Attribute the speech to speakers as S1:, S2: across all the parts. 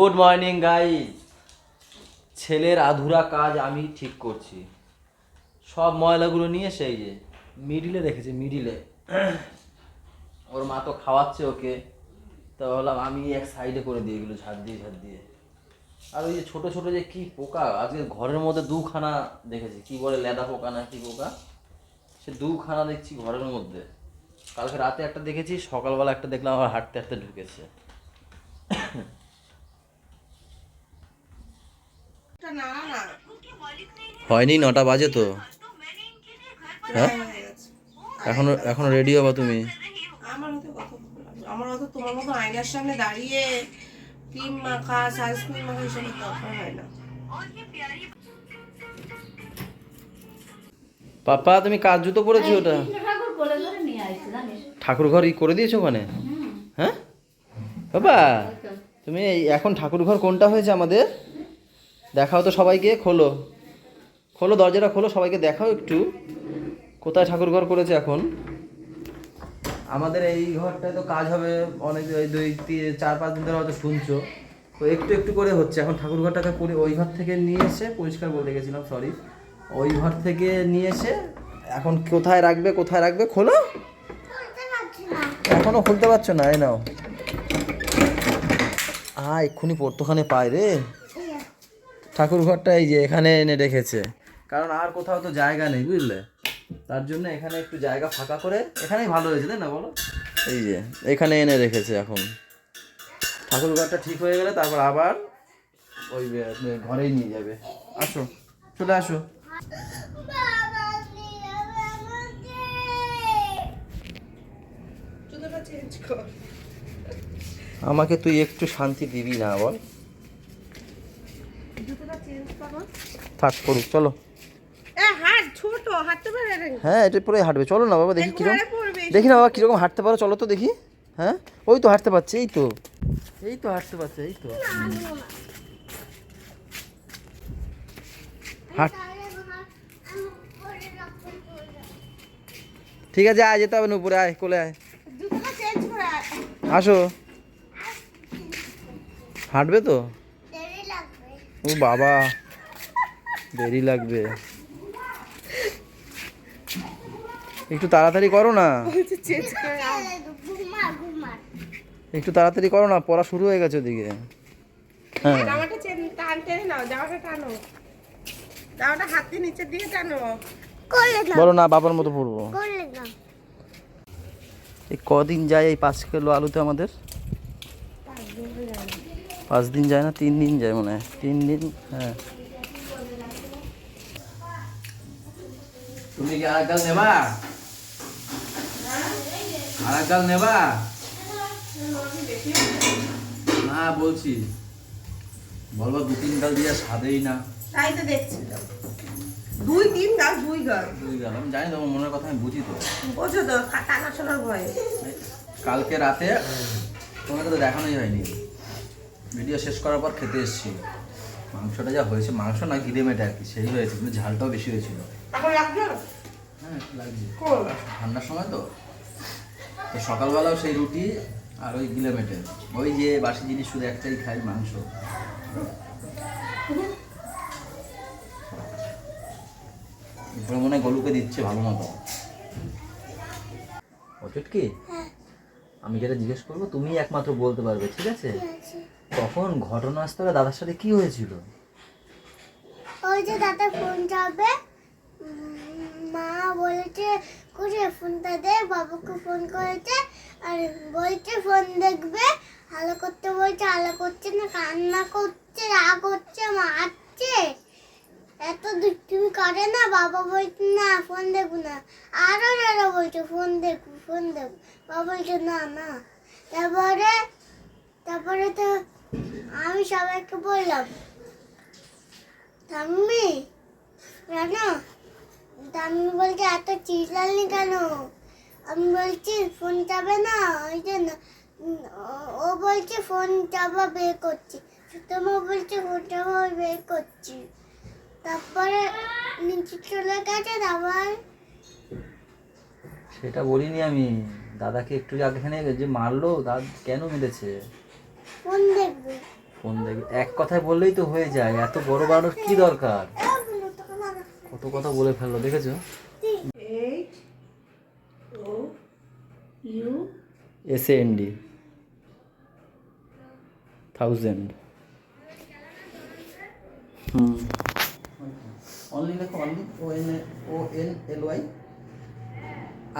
S1: Good morning গাই ছেলের আধুরা কাজ আমি ঠিক করছি। সব ময়লাগুলো নিয়ে সেই যে মিডিলে রেখেছে মিডিলে ওর মা তো খাওয়াচ্ছে ওকে। তো বললাম আমি এক সাইডে করে দিয়ে এগুলো ঝাড় দিয়ে ঝাড় দিয়ে। আর ওই যে ছোট ছোট যে কি পোকা, আজকে ঘরের মধ্যে দুখানা দেখেছি। কি বলে, লেদা পোকা না কি পোকা? সে দুখানা দেখছি ঘরের মধ্যে। কালকে রাতে একটা দেখেছি, সকালবেলা একটা দেখলাম আমার হাঁটতে হাঁটতে ঢুকেছে
S2: না না
S1: হয়নি নটা বাজে তো। হ্যাঁ। এখনও এখনও রেডি হবা তুমি?
S2: আমার হতে কত আমার হয়তো তোমার মতো আয়নার সামনে দাঁড়িয়ে ক্রিম মাখা সানস্ক্রিন মাখা এসবের দরকার হয় না।
S1: পাপা তুমি কাজ জুতো পরেছো ওটা?
S3: ঠাকুর
S1: ঘর ই করে দিয়েছ ওখানে? হ্যাঁ? বাবা তুমি এই এখন ঠাকুর ঘর কোনটা হয়েছে আমাদের? দেখাও তো সবাইকে খোলো। খোলো দরজাটা খোলো সবাইকে দেখাও একটু। কোথায় ঠাকুর ঘর করেছে এখন? আমাদের এই ঘরটায় তো কাজ হবে অনেক ওই দুই তিন- চার পাঁচ দিন ধরে হয়তো শুনছো। তো একটু একটু করে হচ্ছে। এখন ঠাকুর ঘরটাকে করে ওই ঘর থেকে নিয়ে এসে পরিষ্কার বলতে গেছিলাম সরি ওই ঘর থেকে নিয়ে এসে এখন কোথায় রাখবে কোথায় রাখবে খোলো। এখনও খুলতে পারছ না? এই নাও। আ এক্ষুনি পড়তোখানে পায় রে। ঠাকুর ঘরটা এই যে এখানে এনে রেখেছে। কারণ আর কোথাও তো জায়গা নেই বুঝলে? তার জন্য এখানে একটু জায়গা ফাঁকা করে এখানেই ভালো হয়েছে তাই না বলো? এই যে এখানে এনে রেখেছে এখন। ঠাকুর ঘরটা ঠিক হয়ে গেলে তারপর আবার ওই ঘরেই নিয়ে যাবে। আসো চলে আসো। আমাকে তুই একটু শান্তি দিবি না বল। থাক করুক চলো। হ্যাঁ এটা পরে হাঁটবে। চলো না বাবা দেখি কীরকম দেখি না বাবা কীরকম হাঁটতে পারো চলো তো দেখি। হ্যাঁ ওই তো হাঁটতে পারছে এই তো। এই তো হাঁটতে পারছে এই তো। হাঁট ঠিক আছে আয় যেতে হবে উপরে আয় কোলে আয়। আসো। হাঁটবে তো? ও বাবা। দেরি লাগবে। একটু তাড়াতাড়ি করো না। একটু তাড়াতাড়ি করো না পড়া শুরু হয়ে গেছে ওদিকে। হ্যাঁ।
S2: জামাটা চেন টান টেনে নাও জামাটা টানো। জামাটা হাতে নিচে দিয়ে টানো।
S1: বলো না বাবার মতো পড়ব এই কদিন যায় এই পাঁচ কিলো আলুতে আমাদের? পাঁচ দিন যায় না তিন দিন যায় মনে হয়। তিন দিন হ্যাঁ। তুমি কি আর কাল নেবা? আর কাল নেবা? না বলছি। বলব দু তিন গাল দিয়ে সাদেই না।
S2: তাই তো দেখছি। দুই তিন গাল দুই গাল।
S1: বুঝে গেল আমি জানি তোমার মনের কথা আমি বুঝি তো।
S2: বোঝো তো কা- টানা শোনার ভয়ে।
S1: কালকে রাতে তোমাকে তো দেখানোই হয়নি। ভিডিও শেষ করার পর খেতে এসেছি। মাংসটা যা হয়েছে মাংস না গিরে মেটে আর কি সেই হয়েছে কিন্তু ঝালটাও বেশি হয়েছিল।
S2: এখন লাগবে
S1: হ্যাঁ একটু ঠান্ডার সময় তো। তো সকালবেলাও সেই রুটি আর ওই গিলে ওই যে বাসি জিনিস শুধু একটাই খাই মাংস। এরপরে মনে গলুকে দিচ্ছে ভালো মতো। অচুট কি? আমি যেটা জিজ্ঞেস করব তুমি একমাত্র বলতে পারবে ঠিক আছে? তখন ঘটনাস্থলে দাদার সাথে কি হয়েছিল?
S4: ওই যে দাদা ফোন যাবে মা বলেছে কুড়ে ফোনটা দে, বাবুকে ফোন করেছে আর বলছে, ফোন দেখবে আলো করতে বলছে আলো করছে না, কান্না করছে, রাগ হচ্ছে মারছে। এত দুষ্টুমি করে না, বাবা বলছে, না, ফোন দেখব না। আরও যারা বলছে, ফোন দেখব ফোন দেখব। বাবা বলছে, না না। তারপরে তারপরে তো আমি সবাইকে বললাম, ঠাম্মি জানো ঠাম্মি বলছে এত চিল্লালি কেন? আমি বলছি ফোন যাবে না? ওই জন্য। ও- ও বলছে ফোন চাপা বের করছি। সুতমা বলছে ফোন চাপা বের করছি। তারপরে নিচে চলে গেছে আবার
S1: সেটা বলিনি আমি। দাদাকে একটু এখানে যে মারলো দাদ কেন মেরেছে?
S4: ফোন দেখবে।
S1: ফোন দেখবে। এক কথায় বললেই তো হয়ে যায় এত বড় বাড়ানোর কি দরকার? কত কথা বলে ফেলল দেখেছ?
S2: Eight O
S3: U
S1: S A N D thousand hmm. Only দেখো only O N O N L Y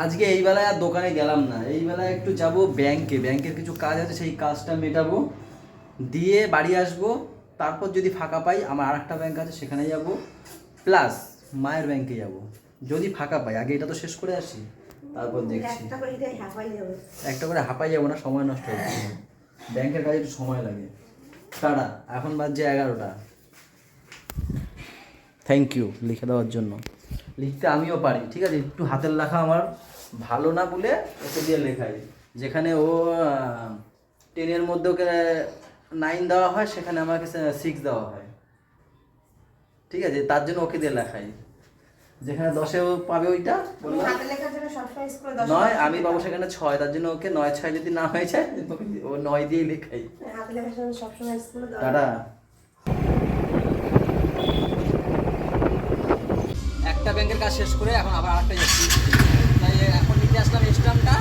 S1: আজকে এই বেলায় আর দোকানে গেলাম না। এই বেলায় একটু যাব ব্যাংকে। ব্যাংকের কিছু কাজ আছে সেই কাজটা মেটাবো। দিয়ে বাড়ি আসব। তারপর যদি ফাঁকা পাই আমার আর একটা ব্যাংক আছে সেখানে যাব। প্লাস মায়ের ব্যাংকে যাব। যদি ফাঁকা পাই আগে এটা তো শেষ করে আসি। তারপর দেখছি।
S2: একটা করে হাঁপাই যাবে।
S1: না সময় নষ্ট হবে ব্যাংকের কাজে একটু সময় লাগে। টাটা এখন বাজছে এগারোটা। থ্যাংক ইউ লিখে দেওয়ার জন্য। লিখতে আমিও পারি ঠিক আছে? একটু হাতের লেখা আমার ভালো না বলে ওকে দিয়ে লেখাই। যেখানে ও টেনের মধ্যে ওকে নাইন দেওয়া হয় সেখানে আমাকে সিক্স দেওয়া হয়। ঠিক আছে তার জন্য ওকে দিয়ে লেখাই। যেখানে দশেও পাবে ওইটা নয় আমি পাবো সেখানে ছয় তার জন্য ওকে নয় ছয় যদি না হয়ে যায় ও নয় দিয়ে লেখাই।
S2: হাতের লেখার জন্য সবসময় স্কুলে দশ
S1: টাটা। একটা ব্যাংকের কাজ শেষ করে এখন আবার আরেকটা যাচ্ছি। তাই এখন নিতে আসলাম স্টাম্পটা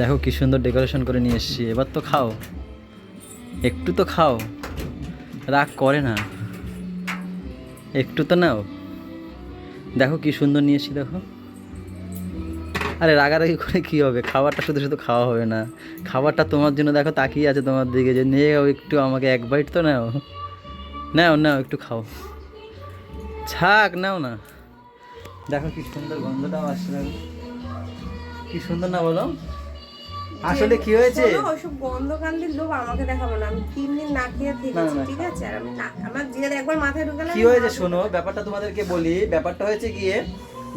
S1: দেখো কি সুন্দর ডেকোরেশন করে নিয়ে এসেছি। এবার তো খাও। একটু তো খাও। রাগ করে না। একটু তো নাও। দেখো কি সুন্দর নিয়ে এসেছি, দেখো। আরে রাগারাগি করে কি হবে? খাবারটা শুধু শুধু খাওয়া হবে না। খাবারটা তোমার জন্য দেখো তাকিয়ে আছে তোমার দিকে যে, নিয়ে একটু আমাকে এক বাইট তো নাও। নাও নাও, একটু খাও। ছাক, নাও না। দেখো কি সুন্দর গন্ধটাও আসছে কি সুন্দর না বলো? আসলে কি হয়েছে?
S2: ওইসব গন্ধ কান্দির লোভ আমাকে দেখাবো না। আমি তিন দিন না খেয়ে থেকেছি ঠিক আছে? আর আমি আমার জিয়াদ একবার মাথায়
S1: কি হয়েছে শোনো? ব্যাপারটা তোমাদেরকে বলি। ব্যাপারটা হয়েছে গিয়ে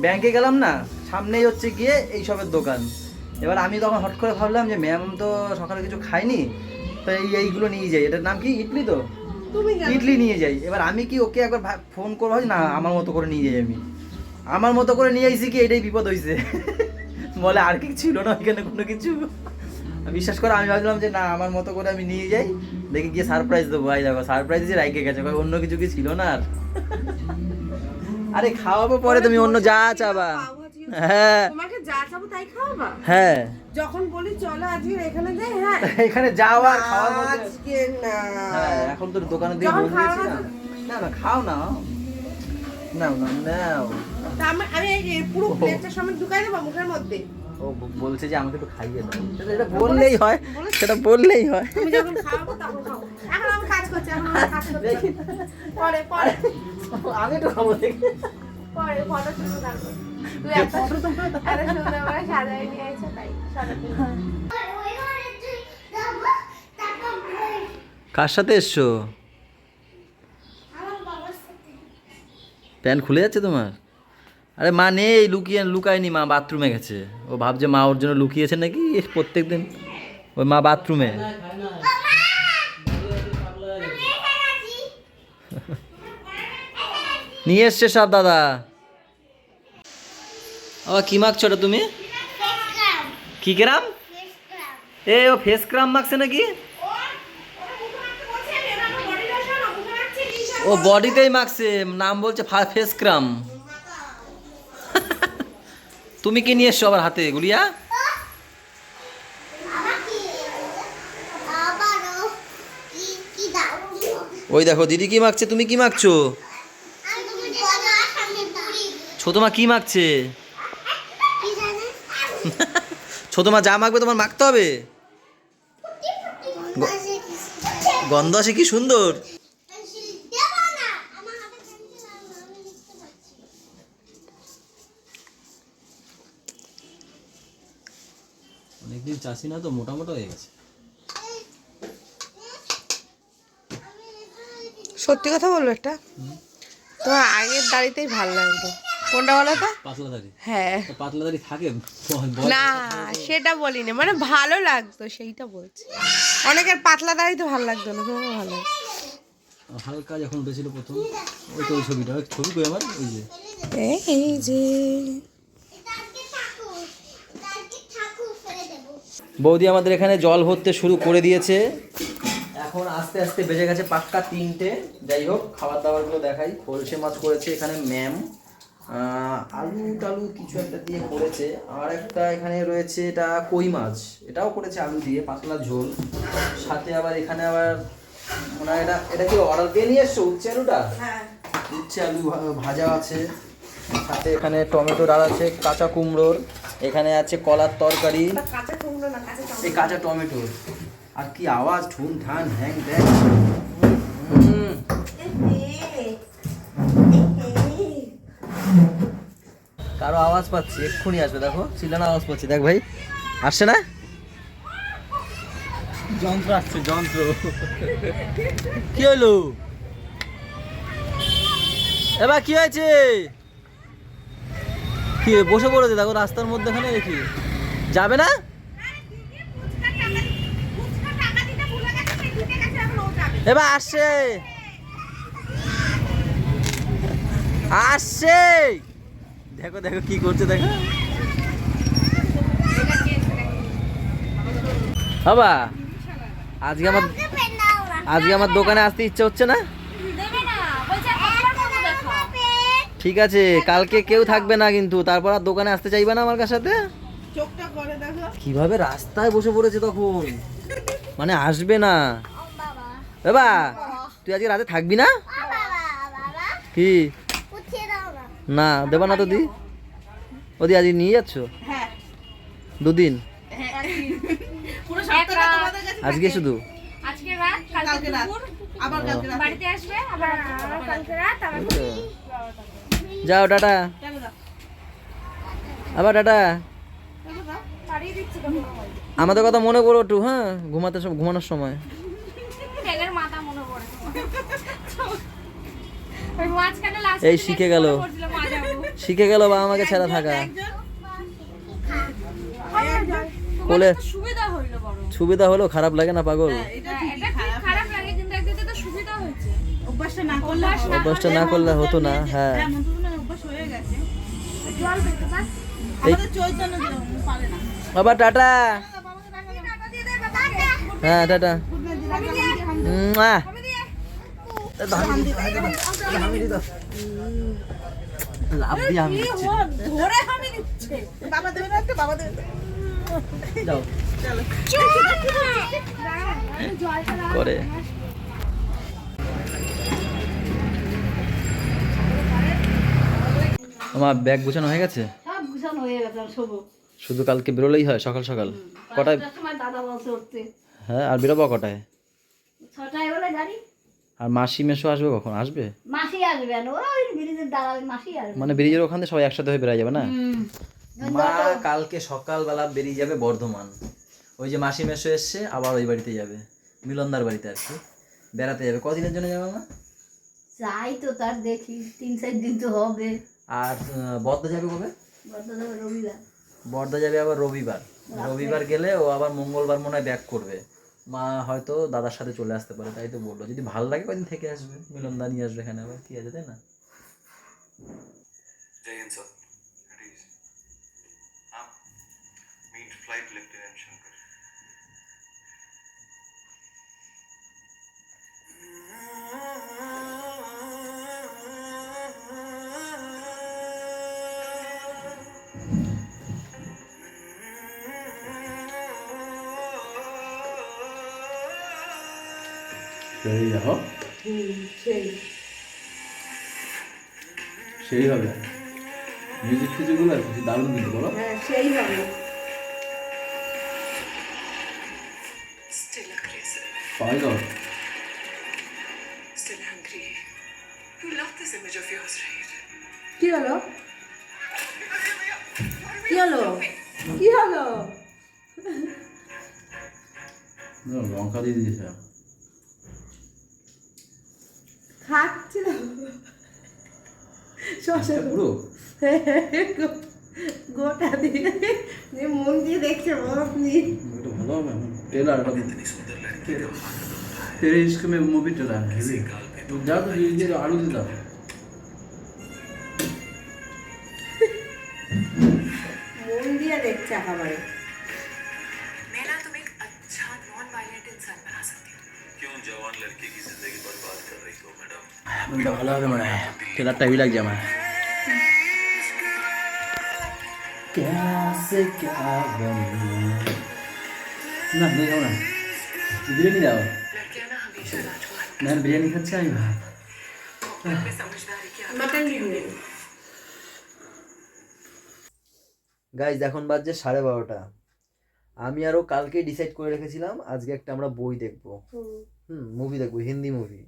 S1: ব্যাংকে গেলাম না সামনেই হচ্ছে গিয়ে এইসবের দোকান। এবার আমি তখন হট করে ভাবলাম যে ম্যাম তো সকালে কিছু খায়নি তো এই এইগুলো নিয়ে যাই। এটার নাম কি? ইডলি তো?
S2: তুমি
S1: ইডলি নিয়ে যাই। এবার আমি কি ওকে একবার ফোন করব? না আমার মতো করে নিয়ে যাই আমি। আমার মতো করে নিয়ে আইসি কি? এটাই বিপদ হয়েছে বলে আর কি ছিল না ওইখানে কোনো কিছু। বিশ্বাস করে আমি ভাবলাম যে না আমার মতো করে আমি নিয়ে যাই দেখি গিয়ে সারপ্রাইজ দেবো। ভাই দেখো সারপ্রাইজ যে রাইকে গেছে অন্য কিছু কি ছিল না আর? আরে খাওয়াবো পরে তুমি অন্য যা চাবা। হ্যাঁ।
S2: তোমাকে যা চাবো তাই খাওয়াবা?
S1: হ্যাঁ।
S2: যখন বলি চলো আজকে এখানে যাই হ্যাঁ।
S1: এখানে যাওয়া আর খাওয়ার মধ্যে
S2: আজকে না।
S1: হ্যাঁ এখন তো দোকানে দিয়ে না? না না খাও না। নাও না নাও।
S2: আমি পুরো প্লেটটা সামনে ঢুকাই দেবো মুখের মধ্যে?
S1: ও বলছে যে আমাকে একটু খাইয়ে দাও। সেটা বললেই হয় সেটা বললেই হয়।
S2: আমি যখন খাওয়াবো তখন খাব। এখন আমি কাজ করছি এখন আমি কাজ করছি পরে পরে।
S1: আমি একটু খাব দেখি।
S2: পরে ফটো তুলবো তারপর তুই একটা করে সাজাই নিয়ে তাই
S4: বই।
S1: কার সাথে এসছো? প্যান্ট খুলে যাচ্ছে তোমার? আরে মা নেই, লুকিয়ে, লুকায়নি মা, বাথরুমে গেছে। ও ভাবছে মা ওর জন্য লুকিয়েছে নাকি? প্রত্যেক দিন ওই মা বাথরুমে। নিয়ে এসছে সব দাদা। আবার কি মাখছো ওটা তুমি? কি গ্রাম এ, ও ফেস ক্রাম মাখছে নাকি? ও বডিতেই মাখছে, নাম বলছে ফেস ক্রাম। তুমি কি নিয়ে এসছো আবার হাতে? গুলিয়া? ওই দেখো, দিদি কি মাখছে? তুমি কি মাখছো? ছোট মা কি মাখছে? ছোট মা যা মাখবে তোমার মাখতে হবে। গন্ধ আসে কি সুন্দর
S4: পেন্সিল দেবো না আমার হাতে পেন্সিল আছে আমি লিখতে পারছি
S1: অনেকদিন চাষি না তো মোটা মোটা হয়ে গেছে।
S2: সত্যি কথা বলব একটা? তোমার আগের দাড়িতেই ভালো লাগতো কোনটা বলো তো?
S1: পাতলা দাড়ি।
S2: হ্যাঁ।
S1: পাতলা দাড়ি থাকে?
S2: না সেটা বলিনি। মানে ভালো লাগতো সেইটা বলছি। অনেকের পাতলা দাড়ি তো ভালো লাগতো না তোমার ভালো লাগতো
S1: হালকা যখন উঠেছিল প্রথম ওই তো ওই ছবিটা ছবি কই আমার ওই যে।
S2: এই যে
S4: দাঁড়কে ঠাকুর দাঁড়কে ঠাকুর ফেলে দেবো
S1: বৌদি আমাদের এখানে জল ভরতে শুরু করে দিয়েছে। এখন আস্তে আস্তে বেজে গেছে পাক্কা তিনটে। যাই হোক খাবার দাবারগুলো দেখাই। খোলসে মাছ করেছে এখানে ম্যাম। আলু টালু কিছু একটা দিয়ে করেছে। আর একটা এখানে রয়েছে এটা কই মাছ। এটাও করেছে আলু দিয়ে পাতলা ঝোল। সাথে আবার এখানে আবার ওনার এটা এটা কি অর্ডার দিয়ে নিয়ে এসছো? উচ্ছে আলুটা? উচ্ছে আলু ভা- ভাজা আছে। সাথে এখানে টমেটো ডাল আছে কাঁচা কুমড়োর। এখানে আছে কলার তরকারি। এই কাঁচা টমেটো। আর কি আওয়াজ ঠুন ঠান হ্যাং হুম। কারও আওয়াজ পাচ্ছি এক্ষুনি আসবে দেখো। চিল্লানো আওয়াজ পাচ্ছি দেখ ভাই। আসছে না? যন্ত্র আসছে যন্ত্র। কি হলো এবার কি হয়েছে? কি, বসে পড়েছে? দেখো, রাস্তার মধ্যেখানে দেখি যাবে না? এবার আসছে। আসছে। দেখো দেখো, কি করছে, দেখো। বাবা, আজকে আমার আজকে আমার দোকানে আসতে ইচ্ছে হচ্ছে না? ঠিক আছে কালকে কেউ থাকবে না কিন্তু তারপর আর দোকানে আসতে চাইবে না আমার কাছে সাথে
S2: চোখটা করে দেখো।
S1: কীভাবে রাস্তায় বসে পড়েছে তখন? মানে আসবে না। বাবা। তুই আজকে রাতে থাকবি না? কি?
S4: না।
S1: না দেবা না তো দি। ওদি আজকে নিয়ে যাচ্ছ?
S2: হ্যাঁ।
S1: দুদিন?
S2: কাছে
S1: আজকে শুধু?
S3: আজকে রাত কালকে
S2: কালকে রাত। আবার কালকে রাত।
S3: বাড়িতে আসবে আবার আবার কালকে রাত। আবার
S1: যাও টাটা। আবার টাটা। আমাদের কথা মনে করো একটু হ্যাঁ? ঘুমাতে সব ঘুমানোর সময়।
S3: তেলের মাথা মনে পড়ে। ওই মাঝখানে লাস্ট
S1: এই শিখে গেল। শিখে গেল বাবা আমাকে ছেড়া থাকা।
S2: একজন?
S1: কোলে।
S3: সুবিধা
S1: হলো খারাপ লাগে না পাগল?
S3: হ্যাঁ, এটা ঠিক খারাপ লাগে কিন্তু একদিকে তো সুবিধা হয়েছে।
S2: অভ্যাসটা না করলে
S1: অভ্যাসটা না করলে হতো না হ্যাঁ।
S2: হ্যাঁ হয়ে
S1: বাবা টাটা। হ্যাঁ টাটা। লাভ দিয়ে আমি
S2: ধরে আমি নিচ্ছে। বাবা দেবে না বাবা দেবে না।
S1: যাও।
S3: জলটা
S1: করে। আমার ব্যাগ গোছানো হয়ে গেছে?
S3: সব গুছানো হয়ে গেছে সবু।
S1: শুধু কালকে বেরোলেই হয় সকাল সকাল। কটায়?
S3: সময় দাদা বলছে উঠতে।
S1: হ্যাঁ আর বেরোবো কটায়?
S3: ছটায় বলে গাড়ি।
S1: আর মাসি মেশো আসবে কখন? আসবে?
S3: মাসি আসবে না ওই ব্রিজের দাঁড়াবে মাসি আসবে।
S1: মানে ব্রিজের ওখান থেকে সবাই একসাথে হয়ে বেরিয়ে যাবে না? মা কালকে সকালবেলা বেরিয়ে যাবে বর্ধমান। ওই যে মাসি মেশো এসছে আবার ওই বাড়িতে যাবে। মিলনদার বাড়িতে আর কি। বেড়াতে যাবে। কদিনের জন্য যাবে মা?
S3: যাই তো তার দেখি তিন চার দিন তো হবে।
S1: আর বদ্ধ যাবে কবে? বর্ধা যাবে আবার রবিবার। রবিবার গেলে ও আবার মঙ্গলবার মনে হয় ব্যাক করবে। মা হয়তো দাদার সাথে চলে আসতে পারে তাই তো বলল। যদি ভালো লাগে কদিন থেকে আসবে? মিলন দা নিয়ে আসবে এখানে আবার কি আছে তাই না? সেই দেখো
S2: সেই
S1: সেই হবে মিউজিক ফিউজিকগুলো দারুণ কিন্তু বলো।
S2: হ্যাঁ সেই হবে।
S1: পাই?
S2: কি হলো? কি হলো? কি হলো?
S1: লঙ্কা দিয়ে দিয়েছে।
S2: হাত ছিল শশা
S1: পুরো
S2: গোটা দিয়ে যে মন দিয়ে দেখছে বরফ
S1: নিয়ে ভালো হবে টেলার तेरे इश्क में वो भी टेलर है। तो जा तो दीजिए आलू दे दाओ
S2: মন দিয়ে দেখছে একেবারে
S5: मैं ना तुम एक अच्छा नॉन वायलेंट इंसान बना सकती हूँ।
S6: क्यों? जवान लड़के की ज़िंदगी
S1: রুমটা ভালো হবে মনে হয়। কেদারটা হেভি লাগছে আমার। না নিয়ে যাও না। বিরিয়ানি
S5: যাও
S1: না বিরিয়ানি খাচ্ছে আমি ভাত। গাইজ এখন বাজছে সাড়ে বারোটা। আমি আরও কালকে ডিসাইড করে রেখেছিলাম আজকে একটা আমরা বই দেখব। হুম। মুভি দেখব হিন্দি মুভি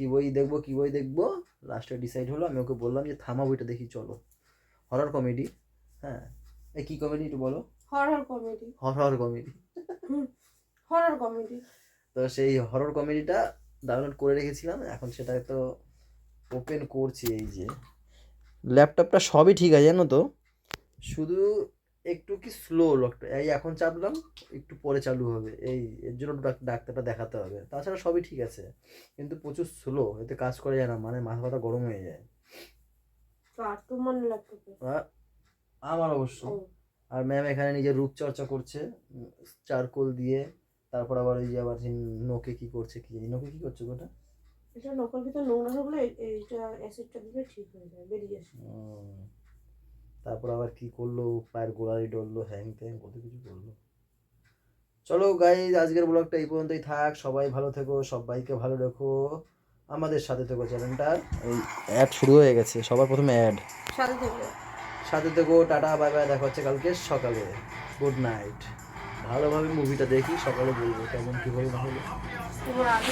S1: কি বই দেখব কি বই দেখব? লাস্টে ডিসাইড হলো আমি ওকে বললাম যে থামা বইটা দেখি চলো। হরর কমেডি হ্যাঁ। এই কী কমেডি একটু বলো?
S2: Horror comedy
S1: horror comedy
S2: horror comedy
S1: তো সেই হরর কমেডিটা ডাউনলোড করে রেখেছিলাম এখন সেটা তো ওপেন করছি এই যে। ল্যাপটপটা সবই ঠিক আছে জানো তো? শুধু একটু কি স্লো লকটা এই এখন চাপলাম একটু পরে চালু হবে। এই এর জন্য ডাক্তারটা দেখাতে হবে। তাছাড়া সবই ঠিক আছে কিন্তু প্রচুর স্লো এতে কাজ করা যায় না মানে মাথা ব্যথা গরম হয়ে যায়। আমার অবশ্য। আর ম্যাম এখানে নিজের রূপচর্চা করছে চারকোল দিয়ে তারপর আবার ওই যে আবার নোকে কি করছে কি নোকে কি করছে ওটা
S2: এটা নকল ভিতর নোংরা এই- এইটা অ্যাসিডটা দিলে ঠিক হয়ে যায় বেরিয়ে আসে।
S1: তারপর আবার কি করল? পায়ের গোড়ালি ডললো হ্যাং ত্যাং কত কিছু করল। চলো গাইজ আজকের ব্লগটা এই পর্যন্তই থাক। সবাই ভালো থেকো সবাইকে ভালো রেখো। আমাদের সাথে থেকো চ্যানেলটার এই অ্যাড শুরু হয়ে গেছে সবার প্রথমে অ্যাড
S2: সাথে থেকে।
S1: সাথে থেকো টাটা বাই বাই দেখা হচ্ছে কালকে সকালে। গুড নাইট ভালোভাবে মুভিটা দেখি সকালে বলব কেমন কী হলো না হলো
S2: তোমার আগে।